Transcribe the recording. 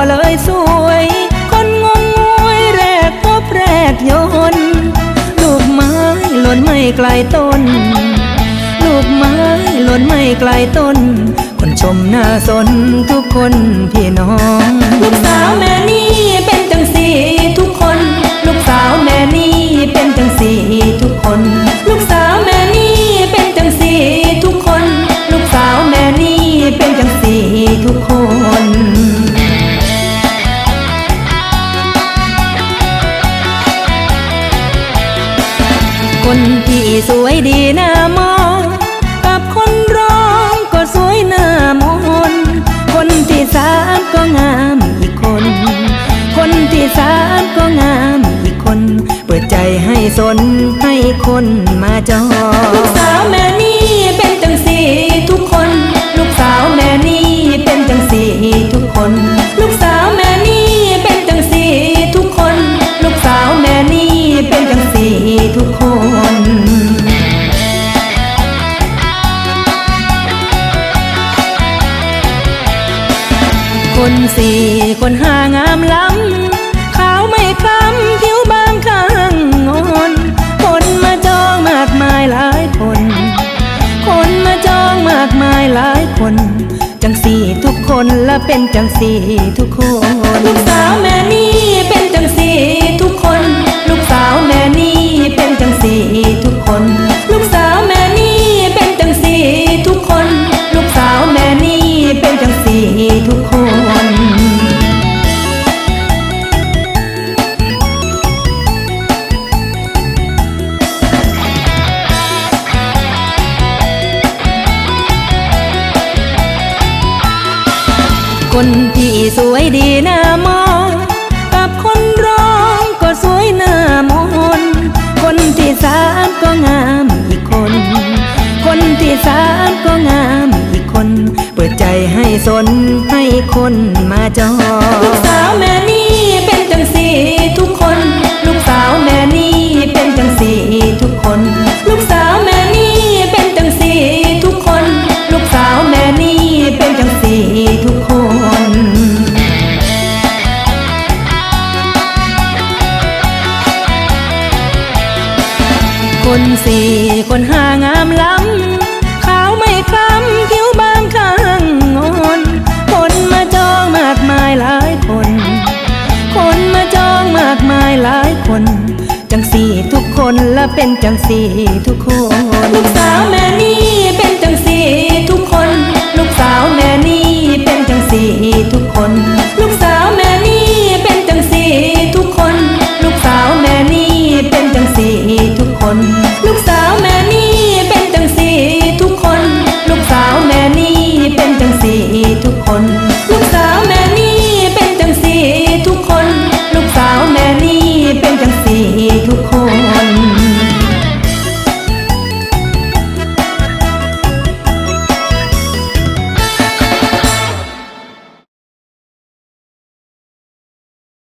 ่อเลยสวย คนงมงวยแรกพบแรกยนลูกไม้หล่นไม่ไกลต้น ลูกไม้หล่นไม่ไกลต้น คนชมหน้าสนทุกคนพี่น้อง ลูกสาวแม่นี่เป็น คนที่สวยดีหน้ามองกับคนร้องก็สวยหน้ามนคนที่สามก็งามอีกคน คนที่สามก็งามอีกคน เปิดใจให้สนให้คนมาจองลูกสาวแม่นี คนสี่คนห้างามล้ำขาวไม่คล้ำผิวบางข้างงอนคนมาจองมากมายหลายคน คนมาจองมากมายหลายคน จังสี่ทุกคนและเป็นจังสี่ทุกคน ลูกสาวแม่นี่เป็นจังสี่ทุก สามก็งามอีกคน เปิดใจให้สนให้คนมาจองลูกสาวแม่นี่เป็นจังสีทุกคน ลูกสาวแม่นี่เป็นจังสีทุกคน ลูกสาวแม่นี่เป็นจังสีทุกคน ลูกสาวแม่นี่เป็นจังสีทุกคนคนสี่คนห้างามล้ เป็นจังสีทุกคน